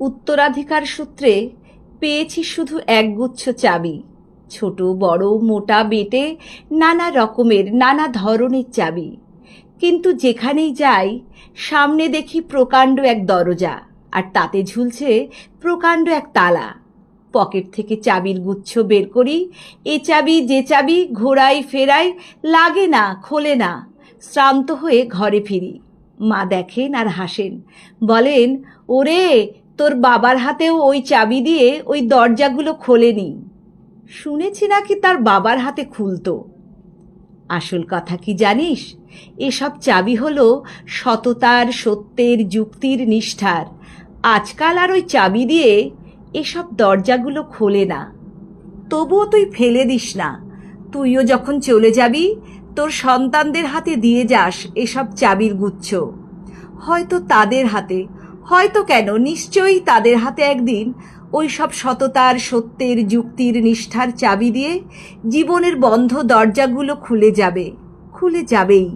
উত্তরাধিকার সূত্রে পেয়েছি শুধু একগুচ্ছ চাবি। ছোট, বড়, মোটা, বেটে নানা রকমের, নানা ধরনের চাবি। কিন্তু যেখানেই যাই, সামনে দেখি প্রকাণ্ড এক দরজা, আর তাতে ঝুলছে প্রকাণ্ড এক তালা। পকেট থেকে চাবির গুচ্ছ বের করি, এ চাবি, যে চাবি ঘোরাই ফেরাই লাগে না, খোলে না। শ্রান্ত হয়ে ঘরে ফিরি। মা দেখেন আর হাসেন। বলেন, ওরে তোর বাবার হাতেও ওই চাবি দিয়ে ওই দরজাগুলো খোলেনি। শুনেছি নাকি তার বাবার হাতে খুলতো। আসল কথা কি জানিস? এসব চাবি হলো সততার, সত্যের, যুক্তির নিষ্ঠার। আজকাল আর ওই চাবি দিয়ে এসব দরজাগুলো খোলে না। তবুও তুই ফেলে দিস না। তুইও যখন চলে যাবি, তোর সন্তানদের হাতে দিয়ে যাস এসব চাবির গুচ্ছ। হয়তো তাদের হাতে হয়তো কেন, নিশ্চয়ই তাদের হাতে একদিন ওই সব সততার, সত্যের, যুক্তির, নিষ্ঠার চাবি দিয়ে জীবনের বন্ধ দরজাগুলো খুলে যাবে, খুলে যাবেই।